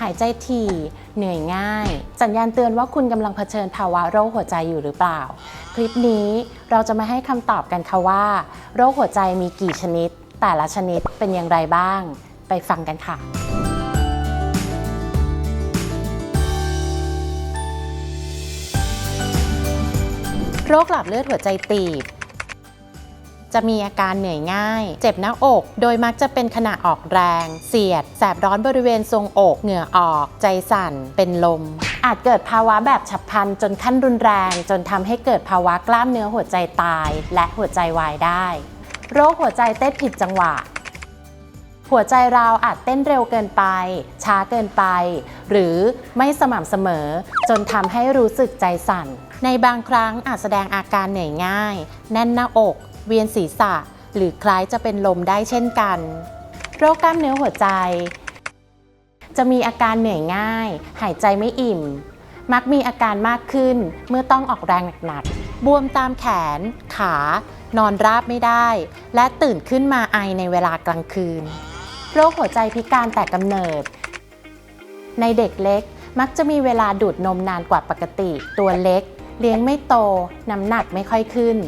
หายใจถี่ เหนื่อยง่าย สัญญาณเตือนว่าคุณกำลังเผชิญภาวะโรคหัวใจอยู่หรือเปล่า คลิปนี้เราจะมาให้คำตอบกันค่ะว่า โรคหัวใจมีกี่ชนิด แต่ละชนิดเป็นอย่างไรบ้าง ไปฟังกันค่ะ โรคหลอดเลือดหัวใจตีบ จะมีอาการเหนื่อยง่าย เจ็บหน้าอก โดยมักจะเป็นขณะออกแรง เสียด แสบร้อนบริเวณทรงอก เหงื่อออก ใจสั่น เป็นลม อาจเกิดภาวะแบบฉับพลันจนขั้นรุนแรง จนทำให้เกิดภาวะกล้ามเนื้อหัวใจตาย และหัวใจวายได้ โรคหัวใจเต้นผิดจังหวะ หัวใจเราอาจเต้นเร็วเกินไป ช้าเกินไป หรือไม่สม่ำเสมอ จนทำให้รู้สึกใจสั่น ในบางครั้งอาจแสดงอาการเหนื่อยง่าย แน่นหน้าอก เวียนศีรษะ หรือคล้ายจะเป็นลมได้เช่นกัน โรคกล้ามเนื้อหัวใจ จะมีอาการเหนื่อยง่าย หายใจไม่อิ่ม มักมีอาการมากขึ้นเมื่อต้องออกแรงหนักๆ บวมตามแขน ขา นอนราบไม่ได้ และตื่นขึ้นมาไอในเวลากลางคืน โรคหัวใจพิการแต่กำเนิด ในเด็กเล็กมักจะมีเวลาดูดนมนานกว่าปกติ ตัวเล็ก เลี้ยงไม่โต น้ำหนักไม่ค่อยขึ้น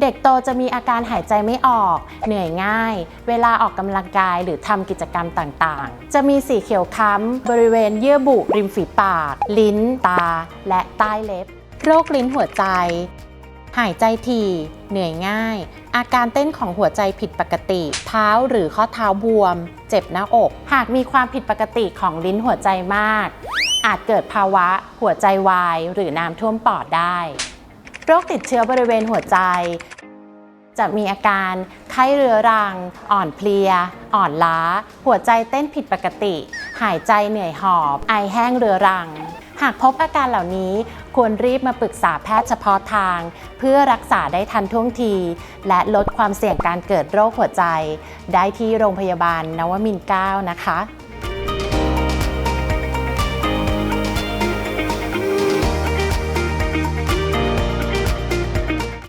เด็กโตจะมีอาการหายใจไม่ออก เหนื่อยง่าย เวลาออกกำลังกายหรือทำกิจกรรมต่างๆ จะมีสีเขียวค้ำบริเวณเยื่อบุริมฝีปาก ลิ้น ตา และใต้เล็บ โรคลิ้นหัวใจ หายใจถี่ เหนื่อยง่าย อาการเต้นของหัวใจผิดปกติ เท้าหรือข้อเท้าบวม เจ็บหน้าอก หากมีความผิดปกติของลิ้นหัวใจมาก อาจเกิดภาวะหัวใจวาย หรือน้ำท่วมปอดได้ โรคติดเชื้อบริเวณหัวใจ จะมีอาการไข้เรื้อรัง อ่อนเพลีย อ่อนล้า หัวใจเต้นผิดปกติ หายใจเหนื่อยหอบ ไอแห้งเรื้อรัง หากพบอาการเหล่านี้ควรรีบมาปรึกษาแพทย์เฉพาะทาง เพื่อรักษาได้ทันท่วงที และลดความเสี่ยงการเกิดโรคหัวใจ ได้ที่โรงพยาบาลนวมินทร์9นะคะ